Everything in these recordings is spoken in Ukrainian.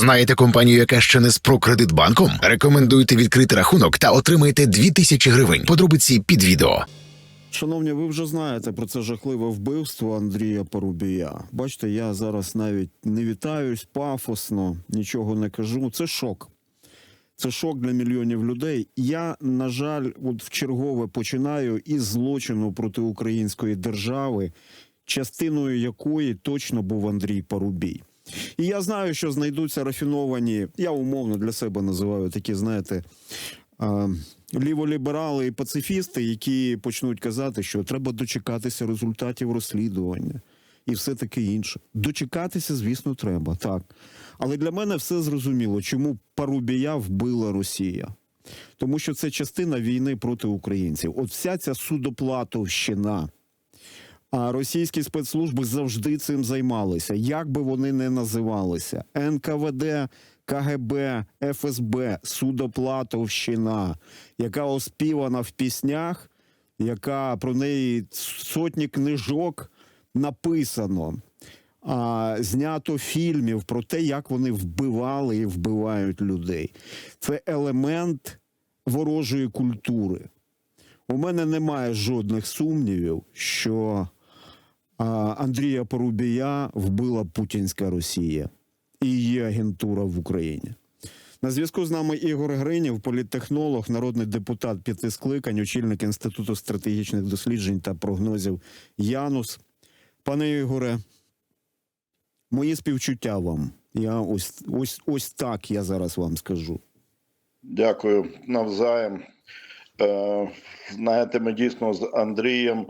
Знаєте компанію, яка ще не з Прокредитбанком? Рекомендуйте відкрити рахунок та отримайте 2000 гривень. Подробиці під відео. Шановні, ви вже знаєте про це жахливе вбивство Андрія Порубія. Бачите, я зараз навіть не вітаюсь пафосно, нічого не кажу. Це шок. Це шок для мільйонів людей. Я, на жаль, от вчергове починаю із злочину проти української держави, частиною якої точно був Андрій Порубій. І я знаю, що знайдуться рафіновані, я умовно для себе називаю такі, знаєте, ліволіберали і пацифісти, які почнуть казати, що треба дочекатися результатів розслідування і все таке інше. Дочекатися, звісно, треба, так. Але для мене все зрозуміло, чому Парубія вбила Росія. Тому що це частина війни проти українців. От вся ця судоплатовщина. А російські спецслужби завжди цим займалися, як би вони не називалися: НКВД, КГБ, ФСБ, Судоплатовщина, яка оспівана в піснях, яка про неї сотні книжок написано, а, знято фільмів про те, як вони вбивали і вбивають людей. Це елемент ворожої культури. У мене немає жодних сумнівів, що Андрія Порубія вбила путінська Росія і її агентура в Україні. На зв'язку з нами Ігор Гринів, політтехнолог, народний депутат п'яти скликань, очільник Інституту стратегічних досліджень та прогнозів Янус. Пане Ігоре, мої співчуття вам. Я ось ось ось так я зараз вам скажу. Дякую навзаєм. Е, знаєте, ми дійсно з Андрієм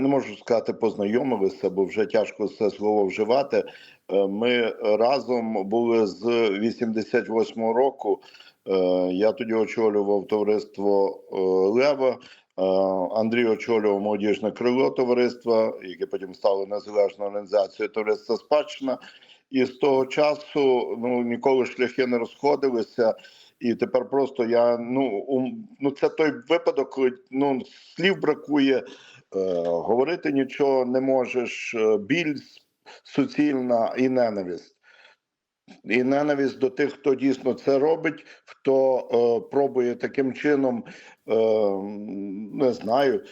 не можу сказати, познайомилися, бо вже тяжко це слово вживати. Е, ми разом були з 88-го року. Е, я тоді очолював товариство е, Лева. Е, Андрій очолював молодіжне крило товариства, яке потім стало незалежною організацією товариства Спадщина. І з того часу ну ніколи шляхи не розходилися. І тепер просто я ну ум, ну це той випадок, коли ну слів бракує, е, говорити нічого не можеш. е, Біль суцільна і ненависть. І ненависть до тих, хто дійсно це робить, хто е, пробує таким чином, е, не знаю,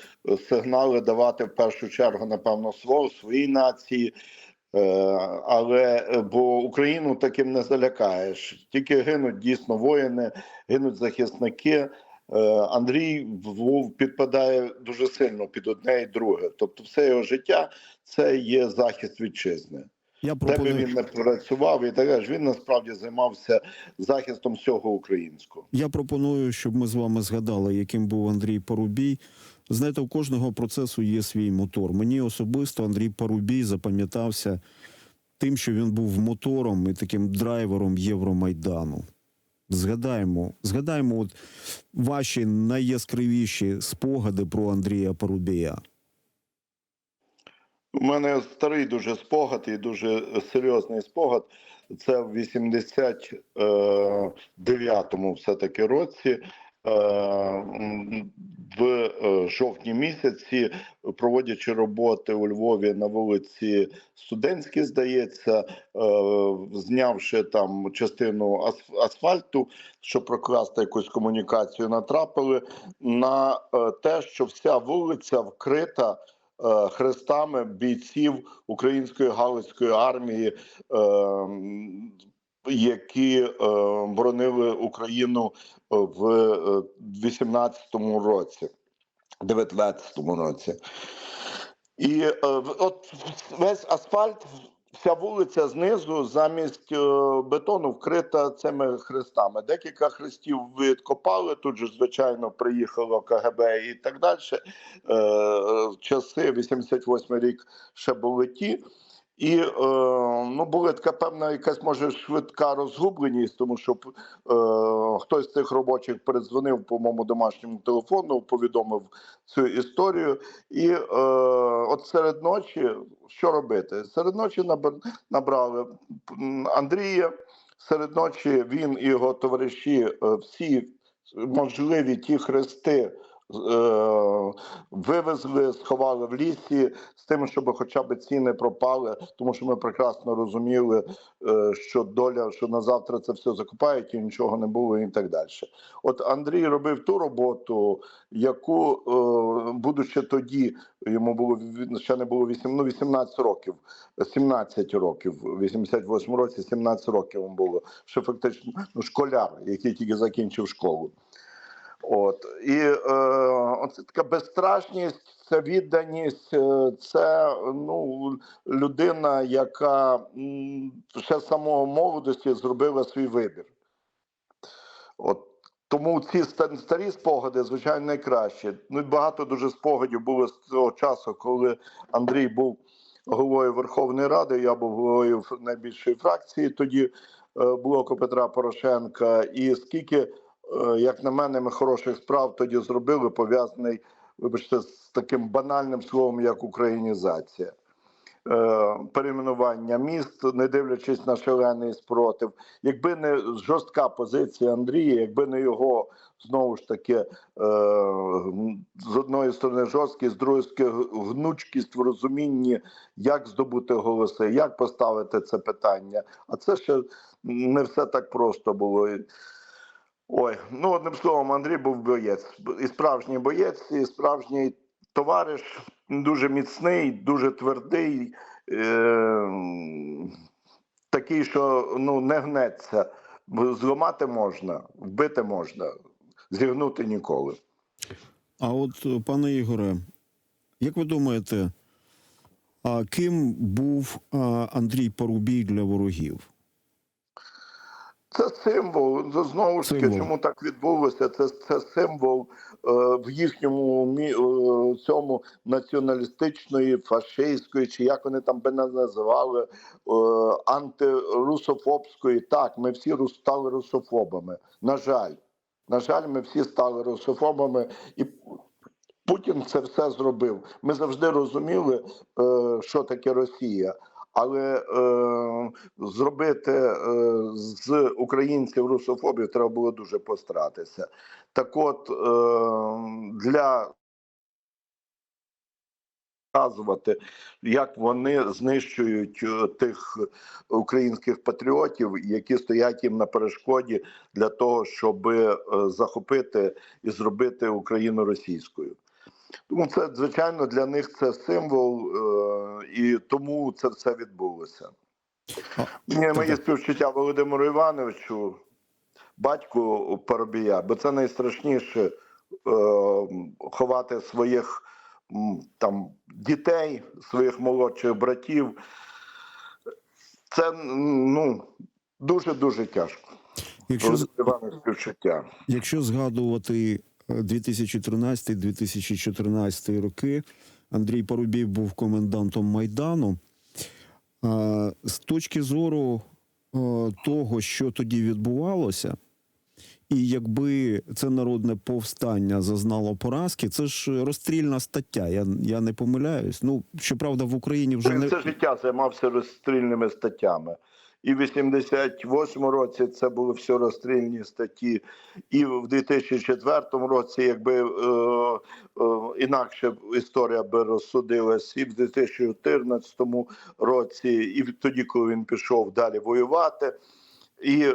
сигнали давати в першу чергу, напевно, свого своїй нації. Е, але е, бо Україну таким не залякаєш. Тільки гинуть дійсно воїни, гинуть захисники. Е, Андрій підпадає дуже сильно під одне і друге. Тобто, все його життя це є захист вітчизни. Я Де би він не працював і так далі, він насправді займався захистом всього українського. я пропоную, щоб ми з вами згадали, яким був Андрій Парубій. Знаєте, у кожного процесу є свій мотор. Мені особисто Андрій Парубій запам'ятався тим, що він був мотором і таким драйвером Євромайдану. Згадаємо, згадаємо от ваші найяскравіші спогади про Андрія Парубія. У мене старий дуже спогад і дуже серйозний спогад. Це в 89-му все-таки році. В е, жовтні місяці, проводячи роботи у Львові на вулиці Студентській, здається, е, знявши там частину асфальту, щоб прокласти якусь комунікацію, натрапили на е, те, що вся вулиця вкрита хрестами бійців української галицької армії, е, м, які е, боронили Україну в е, 18-му році, 19-му році. І е, в- от весь асфальт, вся вулиця знизу замість е, бетону вкрита цими хрестами. Декілька хрестів відкопали. Тут же, звичайно, приїхало КГБ і так далі. Е, е, часи 88 рік ще були ті. І е, ну, була така певна якась може швидка розгубленість, тому що е, хтось з цих робочих передзвонив по моєму домашньому телефону, повідомив цю історію. І е, от серед ночі що робити? Серед ночі наб- набрали Андрія. Серед ночі він і його товариші е, всі можливі ті хрести вивезли, сховали в лісі з тим, щоб хоча б ціни пропали, тому що ми прекрасно розуміли, е, що доля, що на завтра це все закупають і нічого не було, і так далі. От Андрій робив ту роботу, яку, е, будучи тоді, йому було ще не було 8, ну, 18 років, 17 років, в 88 році 17 років йому було, що фактично ну, школяр, який тільки закінчив школу. От і е, оце така безстрашність, це відданість, е, це ну людина, яка ще з самого молодості зробила свій вибір. От тому ці старі спогади, звичайно, найкращі. Ну багато дуже спогадів було з того часу, коли Андрій був головою Верховної Ради. Я був головою найбільшої фракції тоді е, блоку Петра Порошенка. І скільки, як на мене, ми хороших справ тоді зробили, пов'язаний, вибачте, з таким банальним словом, як українізація. Е, Перейменування міст, не дивлячись на шалений спротив, якби не жорстка позиція Андрія, якби не його знову ж таки е, з одної сторони жорсткість, з другої сторони гнучкість в розумінні, як здобути голоси, як поставити це питання. А це ще не все так просто було. Ой, ну одним словом, Андрій був боєць, і справжній боєць, і справжній товариш, дуже міцний, дуже твердий, е- такий, що ну не гнеться. Зламати можна, вбити можна, зігнути ніколи. А от, пане Ігоре, як ви думаєте, а ким був Андрій Парубій для ворогів? Це символ. Знову ж таки, чому так відбулося? Це, це символ е, в їхньому мі, е, цьому націоналістичної, фашистської, чи як вони там би нас називали, е, антирусофобської. Так, ми всі стали русофобами. На жаль, на жаль, ми всі стали русофобами і. Путін це все зробив. Ми завжди розуміли, е, що таке Росія, але е, зробити е, з українців русофобів треба було дуже постаратися. Так, от е, для показувати, як вони знищують е, тих українських патріотів, які стоять їм на перешкоді для того, щоб е, захопити і зробити Україну російською. Тому це звичайно для них це символ, е, і тому це все відбулося. А, Ні, мої співчуття Володимиру Івановичу, батьку Парубія, бо це найстрашніше е, ховати своїх там дітей, своїх молодших братів. Це ну дуже дуже тяжко. Якщо, Іванович співчуття. якщо згадувати 2013-2014 роки, Андрій Парубій був комендантом Майдану. З точки зору того, що тоді відбувалося, і якби це народне повстання зазнало поразки, це ж розстрільна стаття. Я, я не помиляюсь. Ну, щоправда, в Україні вже Він не все життя займався розстрільними статтями. І в 88-му році це були все розстрільні статті, і в 2004 році, якби е, е, інакше історія би розсудилась, і в 2014 році, і тоді, коли він пішов далі воювати. І е,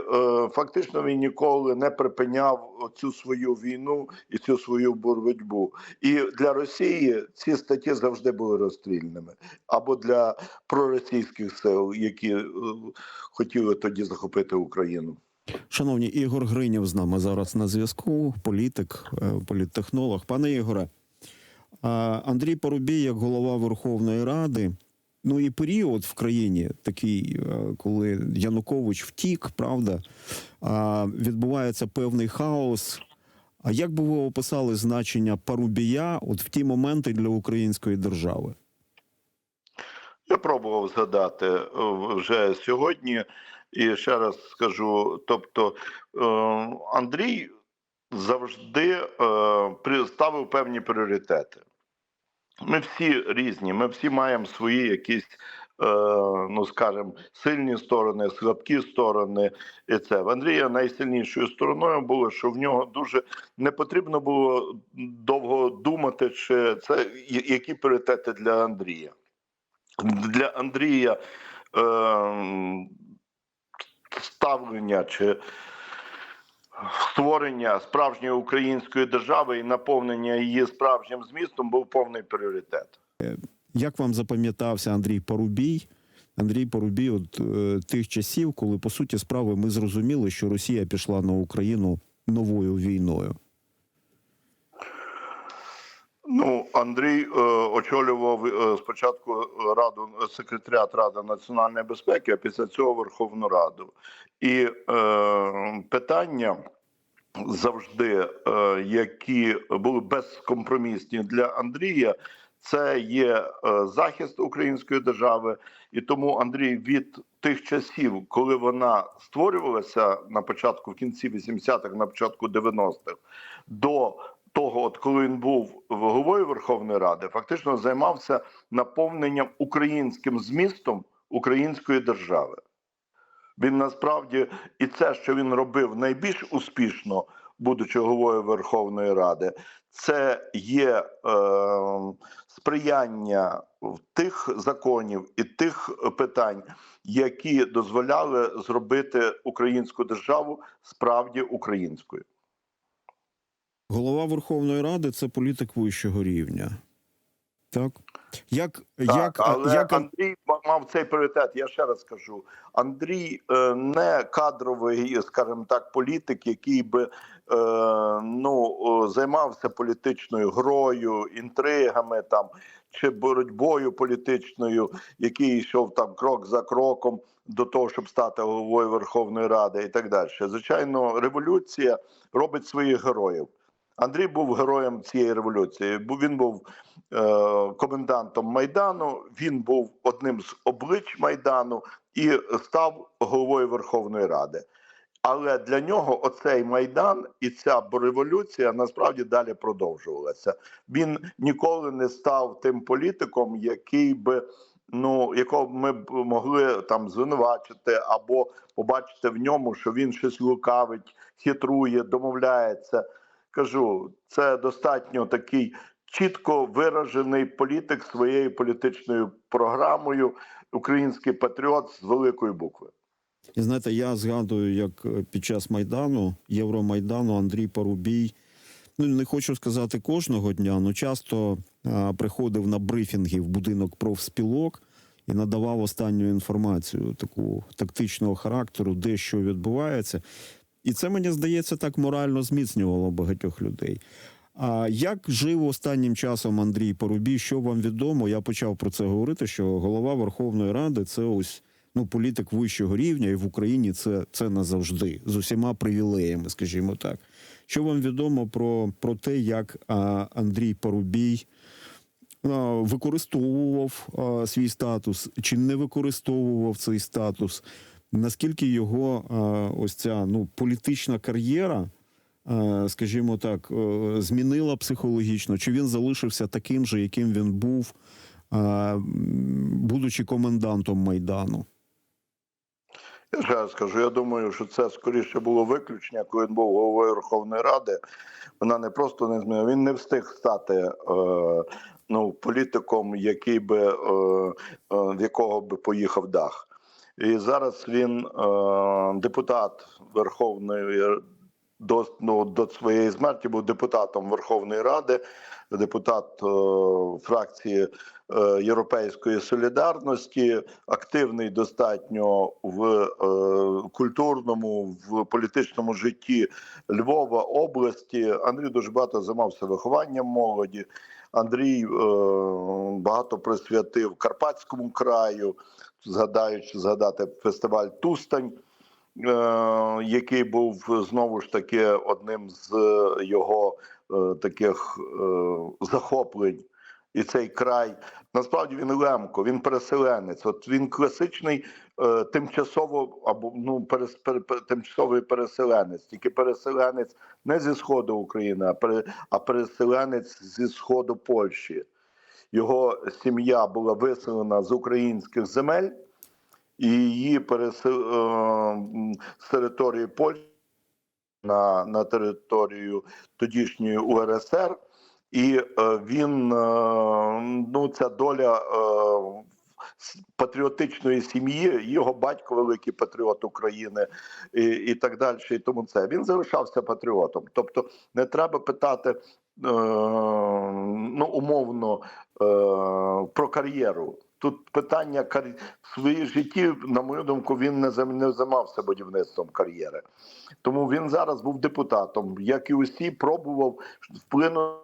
фактично він ніколи не припиняв цю свою війну і цю свою боротьбу. І для Росії ці статті завжди були розстрільними або для проросійських сил, які е, хотіли тоді захопити Україну. Шановні, Ігор Гринєв з нами зараз на зв'язку, політик, е, політтехнолог. Пане Ігоре, Андрій Парубій, як голова Верховної Ради, ну і період в країні такий, е, коли Янукович втік, правда, відбувається певний хаос. А як би ви описали значення Парубія от в ті моменти для української держави? Я пробував згадати е, вже сьогодні, і ще раз скажу: тобто, е, Андрій завжди е, ставив певні пріоритети. Ми всі різні, ми всі маємо свої якісь ну скажімо, сильні сторони, слабкі сторони. І це в Андрія найсильнішою стороною було, що в нього дуже не потрібно було довго думати, чи це які пріоритети для Андрія. Для Андрія е, ставлення чи створення справжньої української держави і наповнення її справжнім змістом був повний пріоритет. Як вам запам'ятався Андрій Порубій? Андрій Порубій, от е, тих часів, коли по суті справи ми зрозуміли, що Росія пішла на Україну новою війною. Ну, Андрій е, очолював е, спочатку раду секретаріат Ради національної безпеки, а після цього Верховну Раду. І е, питання завжди, е, які були безкомпромісні для Андрія, це є е, захист української держави, і тому Андрій від тих часів, коли вона створювалася на початку, в кінці 80-х, на початку 90-х, до того, от коли він був головою Верховної Ради, фактично займався наповненням українським змістом української держави. Він насправді і це, що він робив найбільш успішно, будучи головою Верховної Ради, це є е, сприяння тих законів і тих питань, які дозволяли зробити українську державу справді українською. Голова Верховної Ради це політик вищого рівня. Так? Як, Так, як, але як Андрій ма- мав цей пріоритет. Я ще раз скажу: Андрій е, не кадровий, скажімо так, політик, який би е, ну займався політичною грою, інтригами там чи боротьбою політичною, який йшов там крок за кроком до того, щоб стати головою Верховної Ради, і так далі. Звичайно, революція робить своїх героїв. Андрій був героєм цієї революції. Він був е, комендантом майдану. Він був одним з облич майдану і став головою Верховної Ради. Але для нього оцей майдан і ця революція насправді далі продовжувалася. Він ніколи не став тим політиком, який би. Ну, якого ми б могли там звинувачити або побачити в ньому, що він щось лукавить, хитрує, домовляється кажу, це достатньо такий чітко виражений політик своєю політичною програмою, український патріот з великої букви. І знаєте, я згадую, як е, під час Майдану, Євромайдану, Андрій Парубій, ну не хочу сказати кожного дня, але часто а, приходив на брифінги в будинок профспілок і надавав останню інформацію таку тактичного характеру, де що відбувається. І це мені здається так морально зміцнювало багатьох людей. А як жив останнім часом Андрій Порубій? Що вам відомо? Я почав про це говорити. Що голова Верховної Ради це ось ну політик вищого рівня, і в Україні це, це назавжди з усіма привілеями, скажімо так. Що вам відомо про, про те, як а, Андрій Порубій а, використовував а, свій статус чи не використовував цей статус? Наскільки його ось ця ну політична кар'єра, скажімо так, е, змінила психологічно? Чи він залишився таким же, яким він був, будучи комендантом майдану? Я ще раз скажу, я думаю, що це скоріше було виключення, коли він був головою Верховної Ради. Вона не просто не змінила. Він не встиг стати е, ну, політиком, який би е, е, в якого би поїхав дах. І зараз він е, депутат Верховної до, ну, до своєї смерті був депутатом Верховної Ради, депутат е, фракції е, Європейської солідарності, активний достатньо в е, культурному, в політичному житті Львова області. Андрій дуже багато займався вихованням молоді. Андрій е, багато присвятив Карпатському краю, згадаючи згадати фестиваль Тустань. е, Який був знову ж таки одним з його е, таких е, захоплень, і цей край насправді він лемко, він переселенець. От він класичний е, тимчасово або ну перес, пер, пер- тимчасовий переселенець, тільки переселенець не зі сходу України, а, пере, а переселенець зі сходу Польщі. Його сім'я була виселена з українських земель, і її пересел... е, з території Польщі на, на територію тодішньої УРСР. І е, він е, ну ця доля патріотичної сім'ї, його батько великий патріот України і, і так далі. І тому це він залишався патріотом. Тобто не треба питати ну умовно про кар'єру. Тут питання кар... в своїй житті, на мою думку, він не займався будівництвом кар'єри. Тому він зараз був депутатом, як і усі, пробував вплинути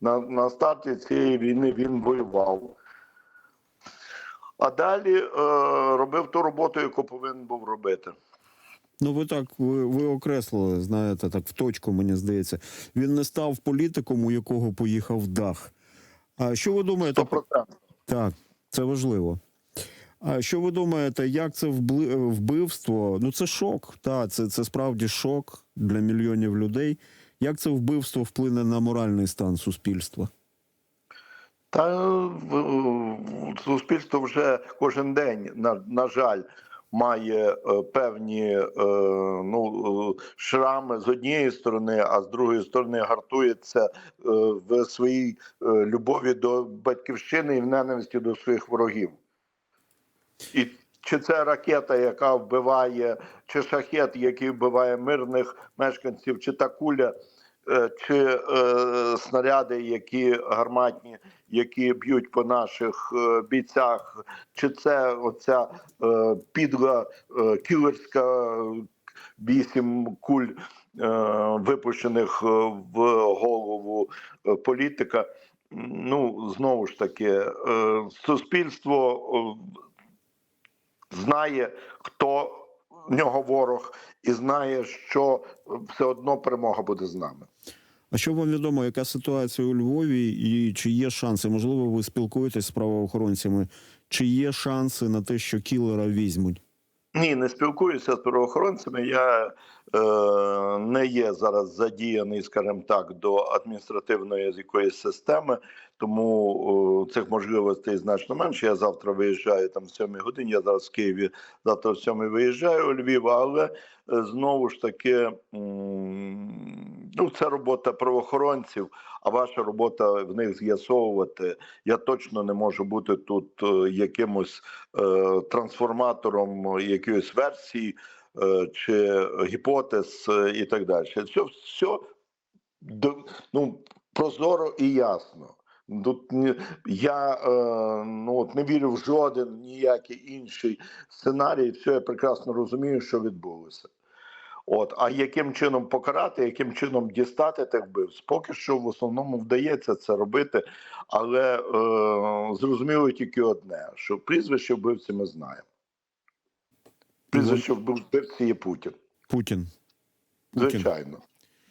на, на старті цієї війни. Він воював. А далі е, робив ту роботу, яку повинен був робити. Ну, ви так ви, ви окреслили, знаєте, так в точку, мені здається. Він не став політиком, у якого поїхав дах. А що ви думаєте? 100%. Так, це важливо. А що ви думаєте, як це вбивство? Ну, це шок. Так, це, це справді шок для мільйонів людей. Як це вбивство вплине на моральний стан суспільства? Та в- суспільство вже кожен день, на, на жаль, має е, певні е, ну, е, шрами з однієї сторони, а з другої сторони гартується в своїй любові до батьківщини і в ненависті до своїх ворогів. І чи це ракета, яка вбиває, чи шахет, який вбиває мирних мешканців, чи та куля, чи е, снаряди, які гарматні, які б'ють по наших е, бійцях, чи це оця е, підла е, кілерська е, вісім куль, е, випущених е, в голову е, політика. Ну знову ж таки, е, суспільство е, знає, хто нього ворог, і знає, що все одно перемога буде з нами. А що вам відомо, яка ситуація у Львові, і чи є шанси? Можливо, ви спілкуєтесь з правоохоронцями? Чи є шанси на те, що кілера візьмуть? Ні, не спілкуюся з правоохоронцями. Я е, не є зараз задіяний, скажімо так, до адміністративної якоїсь системи, тому цих можливостей значно менше. Я завтра виїжджаю там в 7 годині. Я зараз в Києві, завтра в 7 виїжджаю у Львів, але е, знову ж таки, ну це робота правоохоронців, а ваша робота в них з'ясовувати. Я точно не можу бути тут е, якимось е, трансформатором якоїсь версії е, чи гіпотез е, і так далі. Все до- ну, прозоро і ясно. Тут я е, ну, от не вірю в жоден ніякий інший сценарій. Все я прекрасно розумію, що відбулося. От, а яким чином покарати, яким чином дістати тих вбивць? Поки що в основному вдається це робити, але е, зрозуміло тільки одне: що прізвище вбивці ми знаємо. Прізвище вбивці є Путін, Путін. Звичайно,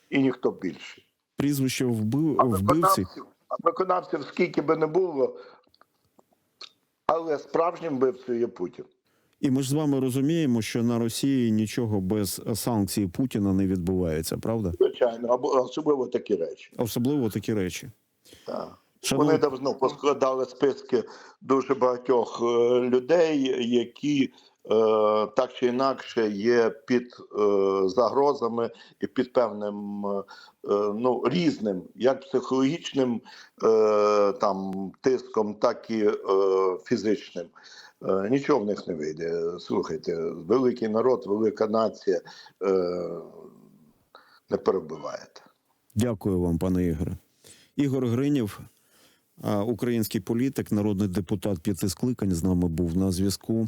і ніхто більше. Прізвище вбив... Вбивці. Виконавців, а виконавців скільки би не було, але справжнім вбивцею є Путін. І ми ж з вами розуміємо, що на Росії нічого без санкцій Путіна не відбувається, правда? Звичайно, або особливо такі речі. Особливо такі речі. Так. Шанов- Вони давно поскладали списки дуже багатьох е, людей, які так чи інакше є під е, загрозами і під певним е, ну, різним, як психологічним е, там, тиском, так і е, фізичним. Е, Нічого в них не вийде. Слухайте, великий народ, велика нація е, не перебиваєте. Дякую вам, пане Ігоре. Ігор Гринів, український політик, народний депутат п'яти скликань, з нами був на зв'язку.